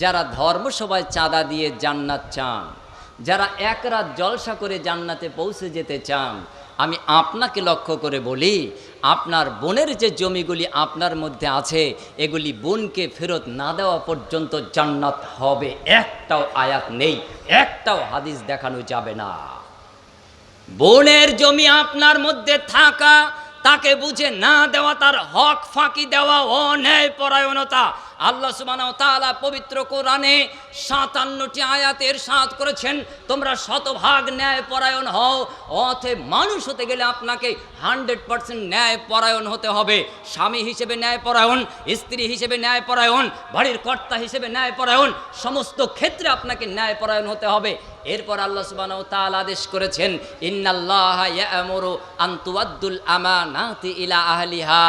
যারা ধর্মসভায় চাঁদা দিয়ে জান্নাত চান, যারা এক রাত জলসা করে জান্নাতে পৌঁছে যেতে চান, আমি আপনাকে লক্ষ্য করে বলি, আপনার বোনের যে জমিগুলি আপনার মধ্যে আছে, এগুলি বোনকে ফেরত না দেওয়া পর্যন্ত জান্নাত হবে। একটাও আয়াত নেই, একটাও হাদিস দেখানো যাবে না। বোনের জমি আপনার মধ্যে থাকা, তাকে বুঝে না দেওয়া, তার হক ফাঁকি দেওয়া অন্যায় পরায়ণতা আল্লাহ সুবহানাহু ওয়া তাআলা পবিত্র কোরআনে সাতান্নটি আয়াতের সাত করেছেন, তোমরা শতভাগ ন্যায় পরায়ণ হও অতএব মানুষ হতে গেলে আপনাকে হান্ড্রেড পার্সেন্ট ন্যায় পরায়ণ হতে হবে। স্বামী হিসেবে ন্যায় পরায়ণ স্ত্রী হিসেবে ন্যায় পরায়ণ বাড়ির কর্তা হিসেবে ন্যায় পরায়ণ সমস্ত ক্ষেত্রে আপনাকে ন্যায় পরায়ণ হতে হবে। এরপর আল্লাহ সুবহানাহু ওয়া তাআলা আদেশ করেছেন, ইন্নাল্লাহা ইয়ামুরু আন তুআদ্দুল আমানাতি ইলা আহলিহা।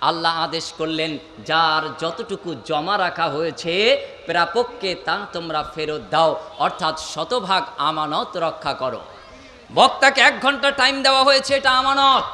আল্লাহ আদেশ করলেন, যার যতটুকু জমা রাখা হয়েছে, প্রাপককে তা তোমরা ফেরত দাও, অর্থাৎ শতভাগ আমানত রক্ষা করো। বক্তাকে এক ঘণ্টা টাইম দেওয়া হয়েছে, এটা আমানত।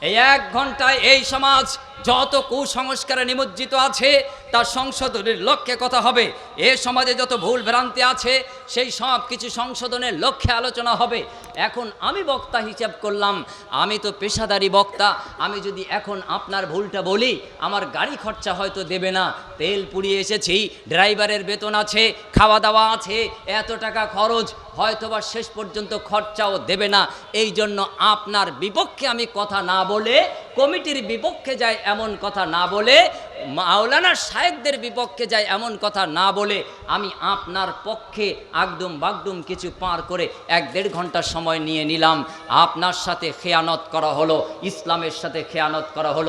এই এক ঘন্টায় এই সমাজ যত কুসংস্কারে নিমজ্জিত আছে, তার সংশোধনের লক্ষ্যে কথা হবে। এ সমাজে যত ভুল ভ্রান্তি আছে সেই সব কিছু সংশোধনের লক্ষ্যে আলোচনা হবে। এখন আমি বক্তা হিসাব করলাম, আমি তো পেশাদারি বক্তা, আমি যদি এখন আপনার ভুলটা বলি, আমার গাড়ি খরচা হয়তো দেবে না। তেল পুড়িয়ে এসেছি, ড্রাইভারের বেতন আছে খাওয়া দাওয়া আছে, এত টাকা খরচ, হয়তোবা শেষ পর্যন্ত খরচাও দেবে না। এই জন্য আপনার বিপক্ষে আমি কথা না বলে, কমিটির বিপক্ষে যায় এমন কথা না বলে মাওলানা সাহেবদের বিপক্ষে যায় এমন কথা না বলে আমি আপনার পক্ষে আগদুম বাগদুম কিছু পার করে এক দেড় ঘণ্টা সময় নিয়ে নিলাম। আপনার সাথে খেয়ানত করা হলো, ইসলামের সাথে খেয়ানত করা হলো।